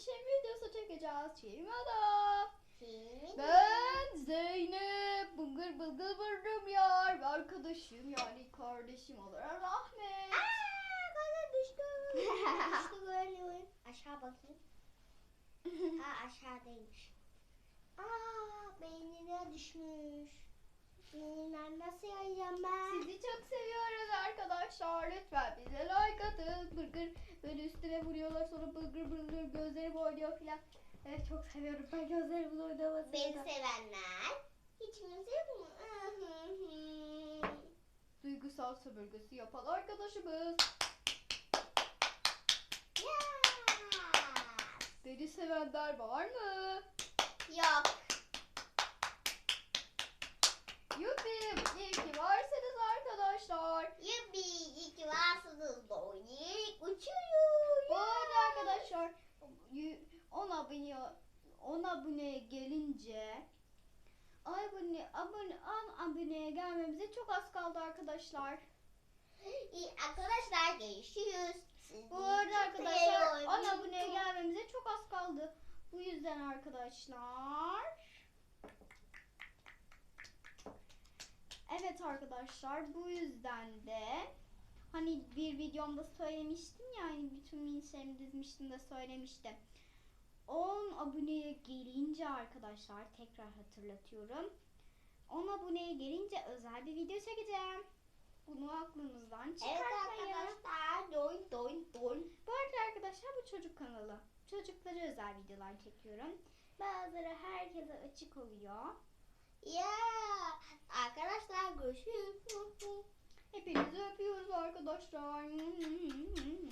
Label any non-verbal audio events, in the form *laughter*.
Minşem videosu çekeceğiz. Çiğmada. Kimin? Ben Zeynep. Bıngır bılgır vurdum yar. Ve arkadaşım yani kardeşim olarak Ahmet. Aa, bana düştü. düştü böyle. Aşağı bakayım. *laughs* Ha aşağıdaymış. Aa beynine düşmüş. Beynimden nasıl yayacağım ben? Sizi çok seviyoruz arkadaşlar. Lütfen bize like atın. Filan. Evet çok seviyorum ben gözlerimin oynamasını. Beni da. sevenler. Hiç mu? *laughs* Duygusal sömürgesi yapan arkadaşımız. Beni sevenler var mı? Yok. Yuppi iyi ki varsınız arkadaşlar. Yuppi iyi ki varsınız. Boynik uçuyor. Bu arada arkadaşlar 10 abone 10 aboneye gelince ay abone abone 10 aboneye gelmemize çok az kaldı arkadaşlar. İyi arkadaşlar görüşürüz. Sizi Bu arada arkadaşlar seviyorum. 10 aboneye gelmemize çok az kaldı. Bu yüzden arkadaşlar Evet arkadaşlar bu yüzden de hani bir videomda söylemiştim ya hani bütün minişlerimi dizmiştim de söylemiştim. 10 aboneye gelince arkadaşlar tekrar hatırlatıyorum. 10 aboneye gelince özel bir video çekeceğim. Bunu aklınızdan Evet çıkartmayın. arkadaşlar. Doyn doyn doyn. Bu arada arkadaşlar bu çocuk kanalı. Çocuklara özel videolar çekiyorum. Bazıları herkese açık oluyor. Ya arkadaşlar görüşürüz. Hepinizi öpüyoruz arkadaşlar.